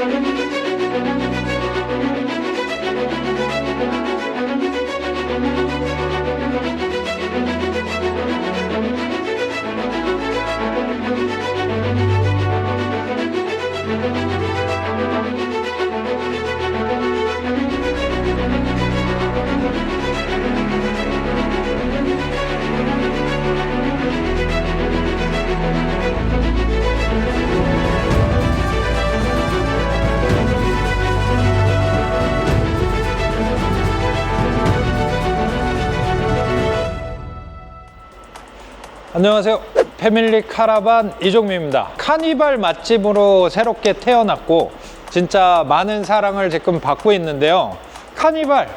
Música 안녕하세요. 패밀리 카라반 이종민입니다. 카니발 맛집으로 새롭게 태어났고 진짜 많은 사랑을 지금 받고 있는데요. 카니발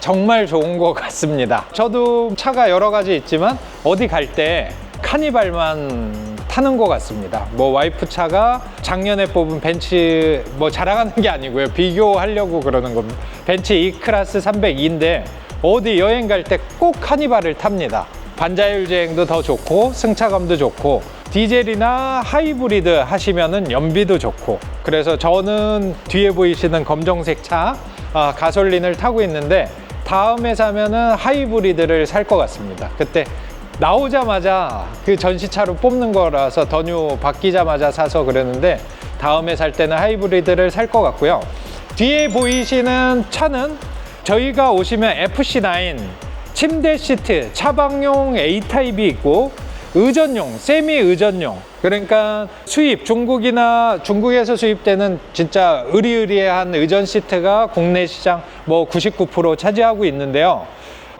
정말 좋은 것 같습니다. 저도 차가 여러 가지 있지만 어디 갈 때 카니발만 타는 것 같습니다. 뭐 와이프 차가 작년에 뽑은 벤츠 뭐 자랑하는 게 아니고요. 비교하려고 그러는 겁니다. 벤츠 E 클래스 302인데 어디 여행 갈 때 꼭 카니발을 탑니다. 반자율 주행도 더 좋고 승차감도 좋고 디젤이나 하이브리드 하시면은 연비도 좋고 그래서 저는 뒤에 보이시는 검정색 차 아, 가솔린을 타고 있는데 다음에 사면은 하이브리드를 살 것 같습니다. 그때 나오자마자 그 전시차로 뽑는 거라서 더뉴 바뀌자마자 사서 그러는데 다음에 살 때는 하이브리드를 살 것 같고요. 뒤에 보이시는 차는 저희가 오시면 FC9 침대 시트 차박용 A타입이 있고 의전용, 세미 의전용 그러니까 수입 중국이나 중국에서 수입되는 진짜 의리의리한 의전 시트가 국내 시장 뭐 99% 차지하고 있는데요.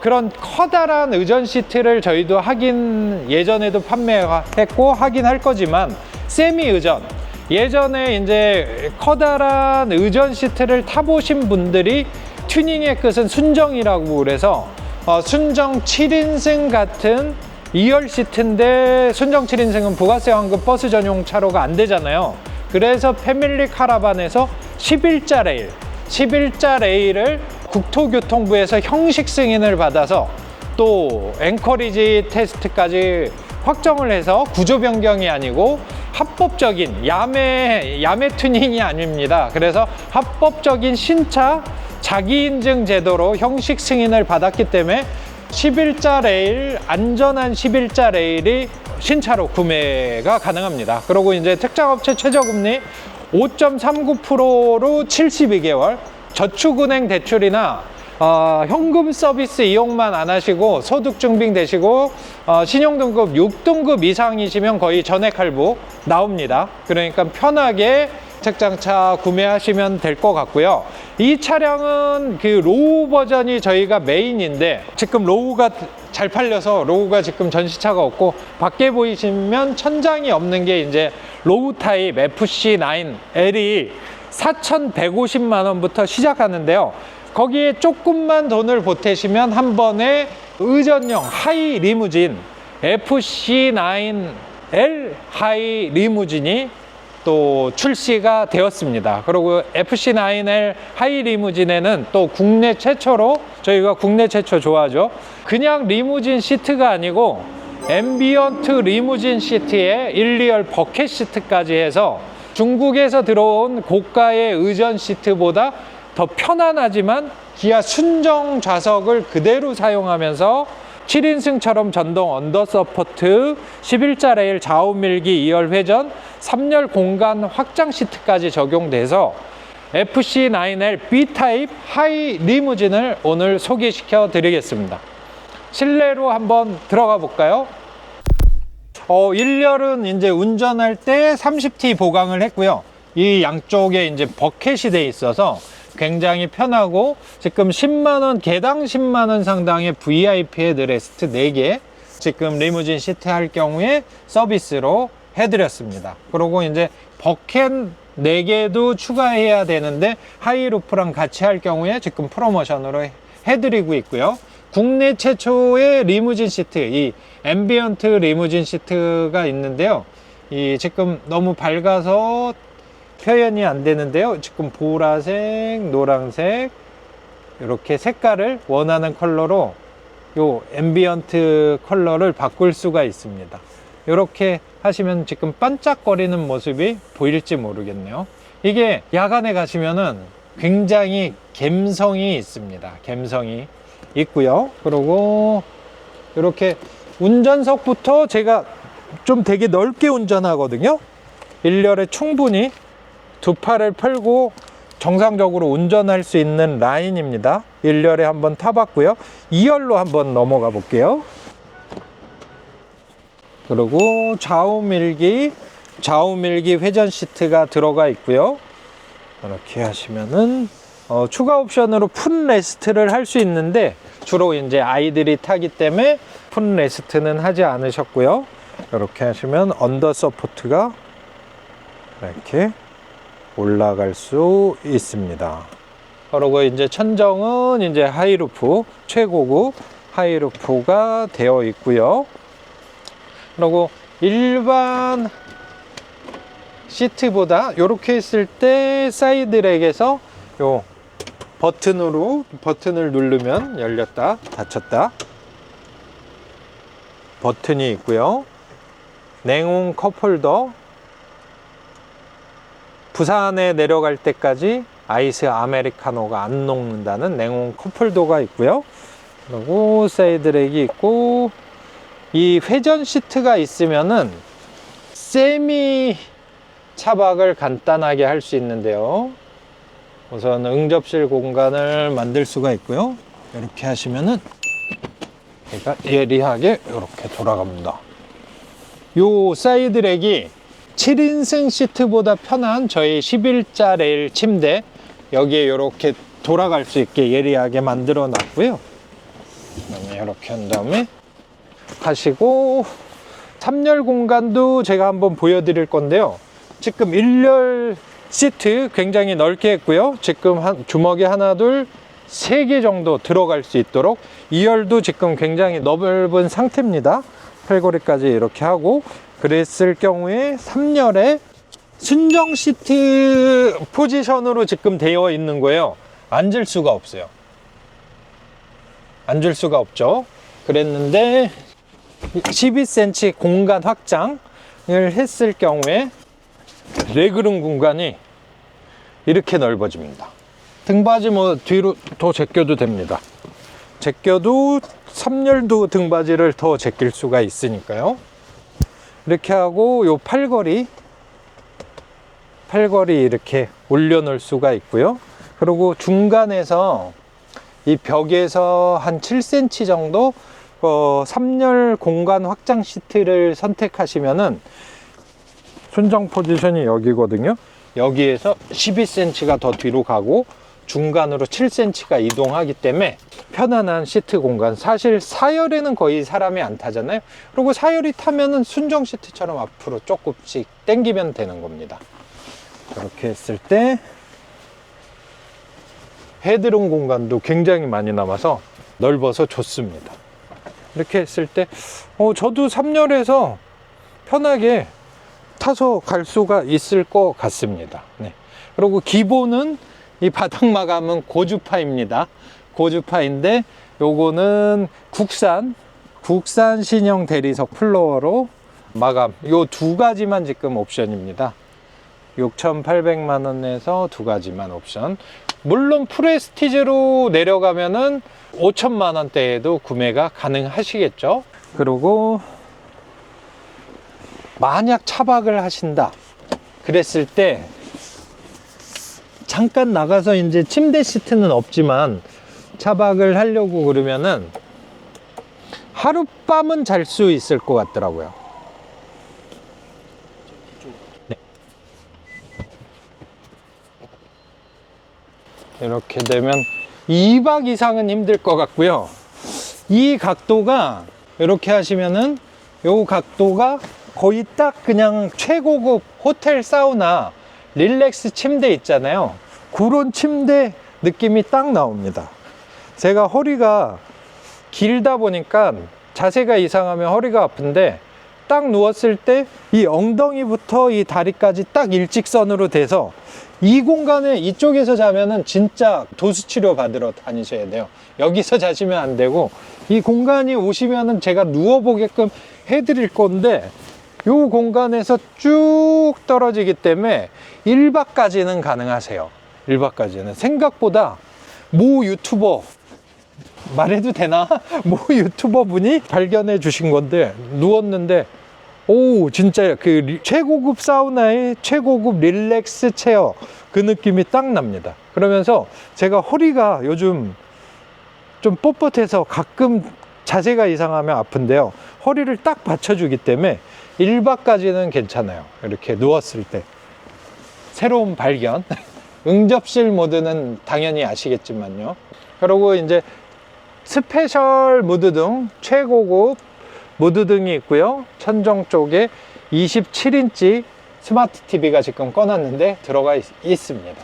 그런 커다란 의전 시트를 저희도 하긴 예전에도 판매했고 하긴 할 거지만 세미 의전 예전에 이제 커다란 의전 시트를 타보신 분들이 튜닝의 끝은 순정이라고 그래서 어, 순정 7인승 같은 2열 시트인데 순정 7인승은 부가세 환급 버스 전용 차로가 안 되잖아요. 그래서 패밀리 카라반에서 11자 레일, 11자 레일을 국토교통부에서 형식 승인을 받아서 또 앵커리지 테스트까지 확정을 해서 구조 변경이 아니고 합법적인 야매 야매 튜닝이 아닙니다. 그래서 합법적인 신차 자기 인증 제도로 형식 승인을 받았기 때문에 11자 레일 안전한 11자 레일이 신차로 구매가 가능합니다. 그리고 이제 특장업체 최저금리 5.39%로 72개월 저축은행 대출이나 어, 현금 서비스 이용만 안 하시고 소득 증빙 되시고 어, 신용등급 6등급 이상이시면 거의 전액 할부 나옵니다. 그러니까 편하게 책장차 구매하시면 될 것 같고요. 이 차량은 그 로우 버전이 저희가 메인인데 지금 로우가 잘 팔려서 로우가 지금 전시차가 없고 밖에 보이시면 천장이 없는 게 이제 로우 타입 FC9L이 4,150만 원부터 시작하는데요. 거기에 조금만 돈을 보태시면 한 번에 의전용 하이 리무진 FC9L 하이 리무진이 또 출시가 되었습니다. 그리고 FC9L 하이 리무진에는 또 국내 최초로 저희가 국내 최초 좋아하죠. 그냥 리무진 시트가 아니고 앰비언트 리무진 시트에 1, 2열 버켓 시트까지 해서 중국에서 들어온 고가의 의전 시트보다 더 편안하지만 기아 순정 좌석을 그대로 사용하면서 7인승처럼 전동 언더 서포트, 11자 레일 좌우 밀기 2열 회전, 3열 공간 확장 시트까지 적용돼서 FC9L B타입 하이 리무진을 오늘 소개시켜 드리겠습니다. 실내로 한번 들어가 볼까요? 어, 1열은 이제 운전할 때 30T 보강을 했고요. 이 양쪽에 이제 버켓이 돼 있어서 굉장히 편하고 지금 10만원, 개당 10만원 상당의 VIP 헤드레스트 4개 지금 리무진 시트 할 경우에 서비스로 해드렸습니다. 그리고 이제 버켓 4개도 추가해야 되는데 하이루프랑 같이 할 경우에 지금 프로모션으로 해드리고 있고요. 국내 최초의 리무진 시트, 이 앰비언트 리무진 시트가 있는데요. 이 지금 너무 밝아서 표현이 안 되는데요. 지금 보라색, 노란색 이렇게 색깔을 원하는 컬러로 요 앰비언트 컬러를 바꿀 수가 있습니다. 이렇게 하시면 지금 반짝거리는 모습이 보일지 모르겠네요. 이게 야간에 가시면은 굉장히 갬성이 있습니다. 갬성이 있고요. 그리고 이렇게 운전석부터 제가 좀 되게 넓게 운전하거든요. 일렬에 충분히 두 팔을 펴고 정상적으로 운전할 수 있는 라인입니다. 일렬에 한번 타봤고요. 2열로 한번 넘어가 볼게요. 그리고 좌우 밀기, 좌우 밀기 회전 시트가 들어가 있고요. 이렇게 하시면은 어, 추가 옵션으로 푼 레스트를 할 수 있는데 주로 이제 아이들이 타기 때문에 푼 레스트는 하지 않으셨고요. 이렇게 하시면 언더 서포트가 이렇게 올라갈 수 있습니다. 그리고 이제 천정은 이제 하이루프 최고급 하이루프가 되어 있고요. 그리고 일반 시트보다 이렇게 했을 때 사이드렉에서 요 버튼으로 버튼을 누르면 열렸다 닫혔다 버튼이 있고요. 냉온 컵홀더 부산에 내려갈 때까지 아이스 아메리카노가 안 녹는다는 냉온 컵홀더가 있고요. 그리고 사이드렉이 있고 이 회전 시트가 있으면은 세미 차박을 간단하게 할 수 있는데요. 우선 응접실 공간을 만들 수가 있고요. 이렇게 하시면은 얘가 예리하게 이렇게 돌아갑니다. 요 사이드렉이 7인승 시트보다 편한 저희 11자 레일 침대 여기에 이렇게 돌아갈 수 있게 예리하게 만들어 놨고요. 이렇게 한 다음에 하시고 3열 공간도 제가 한번 보여드릴 건데요. 지금 1열 시트 굉장히 넓게 했고요. 지금 한 주먹이 하나, 둘, 세 개 정도 들어갈 수 있도록 2열도 지금 굉장히 넓은 상태입니다. 팔걸이까지 이렇게 하고 그랬을 경우에 3열에 순정 시트 포지션으로 지금 되어 있는 거예요. 앉을 수가 없어요. 앉을 수가 없죠. 그랬는데 12cm 공간 확장을 했을 경우에 레그룸 공간이 이렇게 넓어집니다. 등받이 뭐 뒤로 더 제껴도 됩니다. 제껴도 3열도 등받이를 더 제낄 수가 있으니까요. 이렇게 하고 요 팔걸이 팔걸이 이렇게 올려놓을 수가 있고요. 그리고 중간에서 이 벽에서 한 7cm 정도 어, 3열 공간 확장 시트를 선택하시면은 순정 포지션이 여기거든요. 여기에서 12cm가 더 뒤로 가고 중간으로 7cm가 이동하기 때문에 편안한 시트 공간. 사실 4열에는 거의 사람이 안 타잖아요. 그리고 4열이 타면은 순정 시트처럼 앞으로 조금씩 당기면 되는 겁니다. 이렇게 했을 때 헤드룸 공간도 굉장히 많이 남아서 넓어서 좋습니다. 이렇게 했을 때, 어, 저도 3열에서 편하게 타서 갈 수가 있을 것 같습니다. 네. 그리고 기본은 이 바닥 마감은 고주파입니다. 고주파인데 요거는 국산 국산 신형 대리석 플로어로 마감 요 두 가지만 지금 옵션입니다. 6,800만 원에서 두 가지만 옵션. 물론 프레스티지로 내려가면은 5천만 원대에도 구매가 가능하시겠죠. 그리고 만약 차박을 하신다 그랬을 때 잠깐 나가서 이제 침대 시트는 없지만 차박을 하려고 그러면은 하룻밤은 잘 수 있을 것 같더라고요. 네. 이렇게 되면 2박 이상은 힘들 것 같고요. 이 각도가 이렇게 하시면은 요 각도가 거의 딱 그냥 최고급 호텔 사우나 릴렉스 침대 있잖아요. 그런 침대 느낌이 딱 나옵니다. 제가 허리가 길다 보니까 자세가 이상하면 허리가 아픈데 딱 누웠을 때 이 엉덩이부터 이 다리까지 딱 일직선으로 돼서 이 공간에 이쪽에서 자면은 진짜 도수 치료 받으러 다니셔야 돼요. 여기서 자시면 안 되고 이 공간이 오시면은 제가 누워 보게끔 해 드릴 건데 요 공간에서 쭉 떨어지기 때문에 1박까지는 가능하세요. 1박까지는. 생각보다 모 유튜버 말해도 되나? 모 유튜버 분이 발견해 주신 건데 누웠는데 오 진짜 그 리- 최고급 사우나의 최고급 릴렉스 체어 그 느낌이 딱 납니다. 그러면서 제가 허리가 요즘 좀 뻣뻣해서 가끔 자세가 이상하면 아픈데요. 허리를 딱 받쳐주기 때문에 1박까지는 괜찮아요. 이렇게 누웠을 때. 새로운 발견. 응접실 모드는 당연히 아시겠지만요. 그리고 이제 스페셜 무드등, 최고급 무드등이 있고요. 천정 쪽에 27인치 스마트 TV가 지금 꺼놨는데 들어가 있, 습니다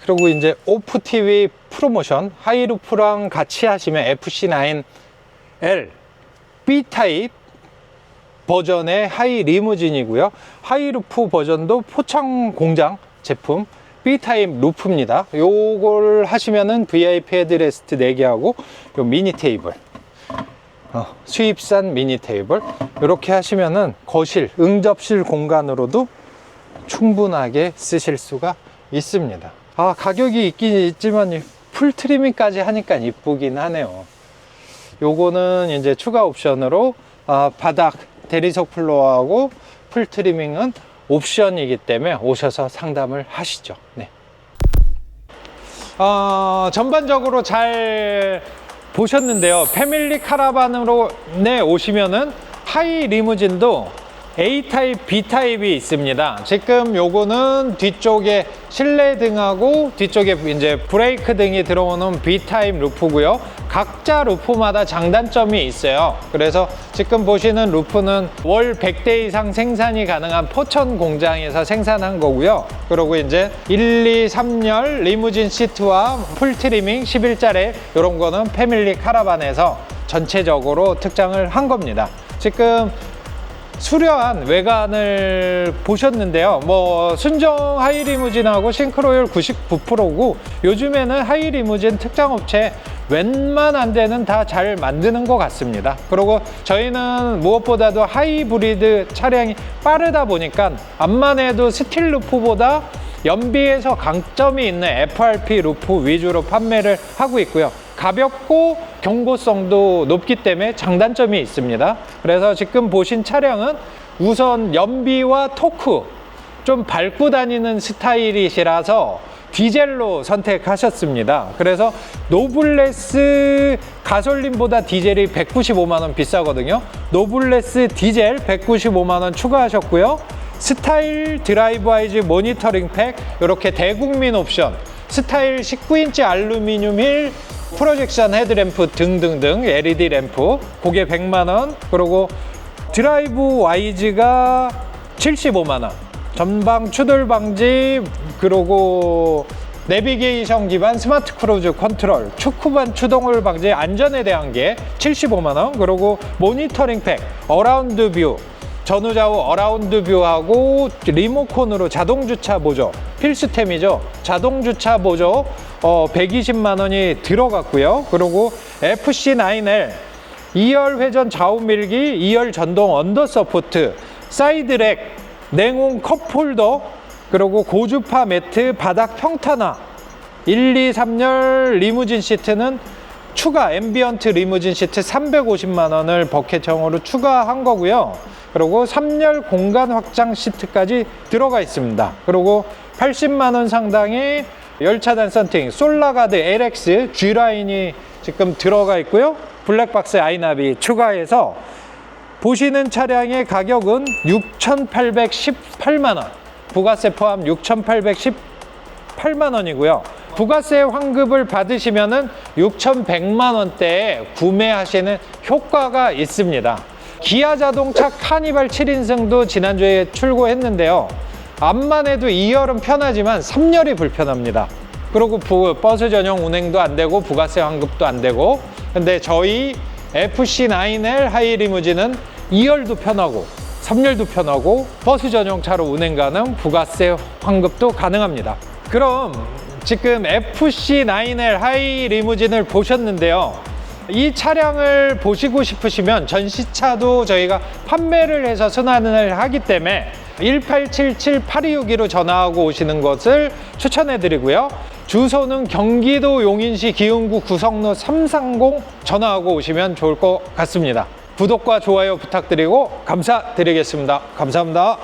그리고 이제 오프 TV 프로모션 하이루프랑 같이 하시면 FC9L B 타입 버전의 하이 리무진이고요. 하이루프 버전도 포창 공장 제품 B 타입 루프입니다. 요걸 하시면은 VIP 헤드레스트 4개하고 요 미니 테이블 어, 수입산 미니 테이블 이렇게 하시면은 거실 응접실 공간으로도 충분하게 쓰실 수가 있습니다. 아 가격이 있긴 있지만 이풀 트리밍까지 하니까 이쁘긴 하네요. 요거는 이제 추가 옵션으로 아, 바닥 대리석 플로어하고 풀 트리밍은 옵션이기 때문에 오셔서 상담을 하시죠. 네. 어, 전반적으로 잘 보셨는데요. 패밀리 카라반으로 내 오시면은 하이 리무진도 A 타입, B 타입이 있습니다. 지금 요거는 뒤쪽에 실내 등하고 뒤쪽에 이제 브레이크 등이 들어오는 B 타입 루프고요. 각자 루프마다 장단점이 있어요. 그래서 지금 보시는 루프는 월 100대 이상 생산이 가능한 포천 공장에서 생산한 거고요. 그리고 이제 1, 2, 3열 리무진 시트와 풀 트리밍 11자래 이런 거는 패밀리 카라반에서 전체적으로 특장을 한 겁니다. 지금 수려한 외관을 보셨는데요. 뭐 순정 하이리무진하고 싱크로율 99%고 요즘에는 하이리무진 특장 업체 웬만한 데는 다 잘 만드는 것 같습니다. 그리고 저희는 무엇보다도 하이브리드 차량이 빠르다 보니까 암만 해도 스틸 루프보다 연비에서 강점이 있는 FRP 루프 위주로 판매를 하고 있고요. 가볍고 경고성도 높기 때문에 장단점이 있습니다. 그래서 지금 보신 차량은 우선 연비와 토크 좀 밟고 다니는 스타일이시라서 디젤로 선택하셨습니다. 그래서 노블레스 가솔린보다 디젤이 195만 원 비싸거든요. 노블레스 디젤 195만 원 추가하셨고요. 스타일 드라이브 아이즈 모니터링 팩 이렇게 대국민 옵션 스타일 19인치 알루미늄 힐 프로젝션 헤드램프 등등등 LED 램프 그게 100만 원 그리고 드라이브 와이즈가 75만 원. 전방 추돌 방지 그리고 내비게이션 기반 스마트 크루즈 컨트롤 축구반 추동을 방지 안전에 대한 게 75만 원. 그리고 모니터링 팩 어라운드 뷰 전후좌우 어라운드 뷰하고 리모컨으로 자동 주차 보조 필수템이죠. 자동 주차 보조 어, 120만 원이 들어갔고요. 그리고 FC9L 2열 회전 좌우 밀기, 2열 전동 언더 서포트, 사이드렉, 냉온 컵홀더, 그리고 고주파 매트, 바닥 평탄화, 1, 2, 3열 리무진 시트는 추가 앰비언트 리무진 시트 350만 원을 버켓형으로 추가한 거고요. 그리고 3열 공간 확장 시트까지 들어가 있습니다. 그리고 80만 원 상당의 열차단 썬팅 솔라가드 LX G라인이 지금 들어가 있고요. 블랙박스 아이나비 추가해서 보시는 차량의 가격은 6,818만 원. 부가세 포함 6,818만 원이고요. 부가세 환급을 받으시면은 6,100만 원대에 구매하시는 효과가 있습니다. 기아 자동차 카니발 7인승도 지난주에 출고했는데요. 암만 해도 2열은 편하지만 3열이 불편합니다. 그리고 부- 버스 전용 운행도 안 되고 부가세 환급도 안 되고 근데 저희 FC9L 하이 리무진은 2열도 편하고 3열도 편하고 버스 전용 차로 운행 가능 부가세 환급도 가능합니다. 그럼 지금 FC9L 하이 리무진을 보셨는데요. 이 차량을 보시고 싶으시면 전시차도 저희가 판매를 해서 순환을 하기 때문에 1877-8262로 전화하고 오시는 것을 추천해 드리고요. 주소는 경기도 용인시 기흥구 구성로 330 전화하고 오시면 좋을 것 같습니다. 구독과 좋아요 부탁드리고 감사드리겠습니다. 감사합니다.